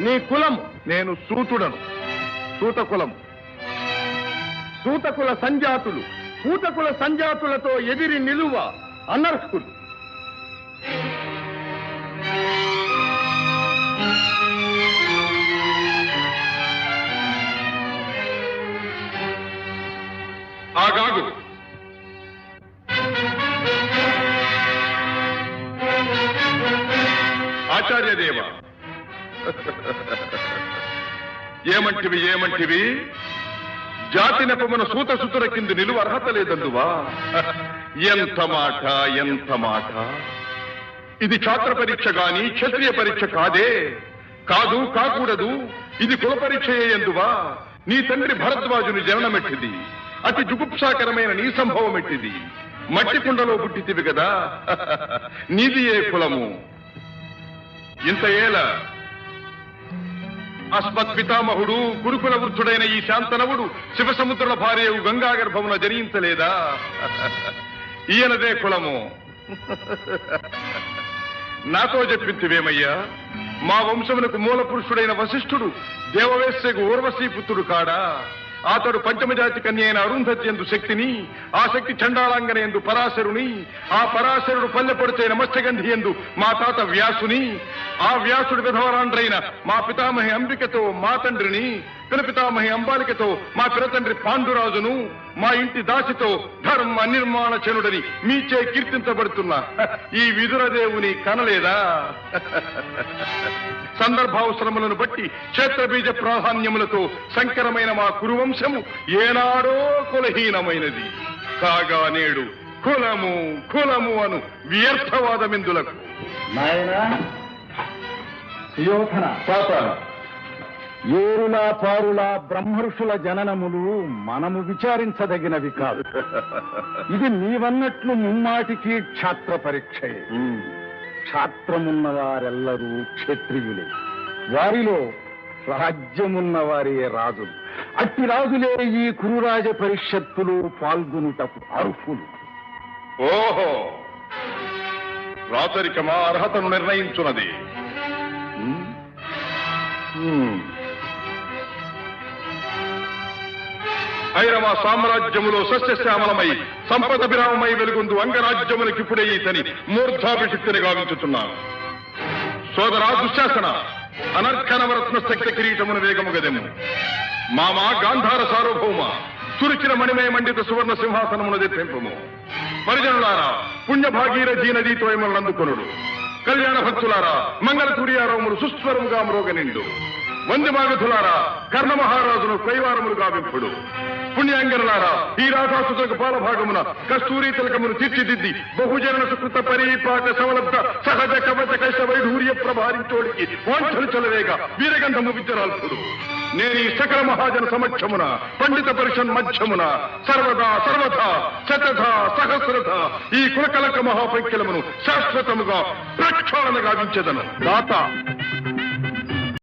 నీ కులం నేను సూతుడను. సూత కులం సూతకుల సంజాతులు. సూతకుల సంజాతులతో ఎదిరి నిలువ అనర్హులు. ఆగాగు. ఆచార్యదేవ. ఏమంటివి ఏమంటివి? జాతి నెపమున సూత సుతుల కింద నిలువ అర్హత లేదందువా? ఎంత మాట ఎంత మాట? ఇది ఛాత్ర పరీక్ష గాని క్షత్రియ పరీక్ష కాదే. కాదు కాకూడదు. ఇది కుల పరీక్ష ఎందువా? నీ తండ్రి భరద్వాజుని జననమెట్టిది. అతి జుగుప్సాకరమైన నీ సంభవం ఎట్టిది మట్టి కుండలో పుట్టితివి కదా నీది ఏ కులము? ఇంత ఏల అస్మత్ పితామహుడు గురుకుల వృద్ధుడైన ఈ శాంతనవుడు శివసముద్రుల భార్యవు గంగా గర్భమున జరించలేదా ఈయనదే కులము. నాతో చెప్పించువేమయ్యా మా వంశమునకు మూల పురుషుడైన వశిష్ఠుడు దేవవేశ్యకు ఊర్వశీ పుత్రుడు కాడా? అతడు పంచమజాతి కన్య అయిన అరుంధతి ఎందు శక్తిని ఆ శక్తి చండాలాంగన ఎందు పరాశరుని ఆ పరాశరుడు పల్లెపడితే నమస్తగంధి ఎందు మా తాత వ్యాసుని ఆ వ్యాసుడు విధవరాండ్రైన మా పితామహి అంబికతో మా తండ్రిని పిన పితామహి అంబాలికతో మా పిరతండ్రి పాండురాజును మా ఇంటి దాసితో ధర్మ నిర్మాణ చనుడని మీచే కీర్తించబడుతున్న ఈ విదురదేవుని కనలేదా? సందర్భావసరములను బట్టి క్షేత్రబీజ ప్రాధాన్యములతో సంకరమైన మా కురువంశము ఏనాడో కులహీనమైనది. కాగా నేడు కులము కులము అను వ్యర్థవాదమిందులకు? నాయనా సుయోధన. పాప ఏరులా పారులా బ్రహ్మర్షుల జననములు మనము విచారించదగినవి కాదు. ఇది నీవన్నట్లు ముమ్మాటికి క్షాత్ర పరీక్షయే. క్షాత్రమున్న వారెల్లరూ క్షత్రియులే. వారిలో రాజ్యమున్న వారే రాజులు. అట్టి రాజులే ఈ కురురాజ పరిషత్తులు పాల్గొనుటకు అర్హులు. ఓహో! రాచరికమా అర్హతను నిర్ణయించున్నది హ్మ్? భైరవ సామ్రాజ్యములో సస్యశ్యామలమై సంపద విరామమై వెలుగుందు అంగరాజ్యములకిప్పుడే ఈతని మూర్ధాభిషిక్తిని గావించుతున్నాను సోదరా దుశ్శాసన అనర్ఘనవరత్న శక్తి కిరీటమును వేగము గదెము. మామా గాంధార సార్వభౌమ తురిచిన మణిమయ మండిత సువర్ణ సింహాసనమును తెప్పింపము. పరిజనులారా పుణ్య భాగీరథీ నదీతో అందుకొనుడు. కళ్యాణ భక్తులారా మంగళ తూర్యారోములు సుస్వరముగా మ్రోగనిండు. మంది మాగధులారా కర్ణ మహారాజును కైవారములు గావింపుడు. పుణ్యాంగనులారా ఈ రాధాసులకు పాలభాగమున కస్తూరి తిలకమును తీర్చిదిద్ది బహుజన సుకృత పరీపాక సవలబ్ద సహజ కవచ కైశ వైఢూర్య ప్రభారించోడికి వాంఛలు చలవేగా వీరగంధము విద్యరాల్పుడు. నేను ఈ సకల మహాజన సమక్షమున పండిత పరిషన్ మధ్యమున సర్వదా సర్వథ శతథ సహస్రథ ఈ కులకలక మహాపైక్యలమును శాశ్వతముగా ప్రక్షాళన గావించదను. దాత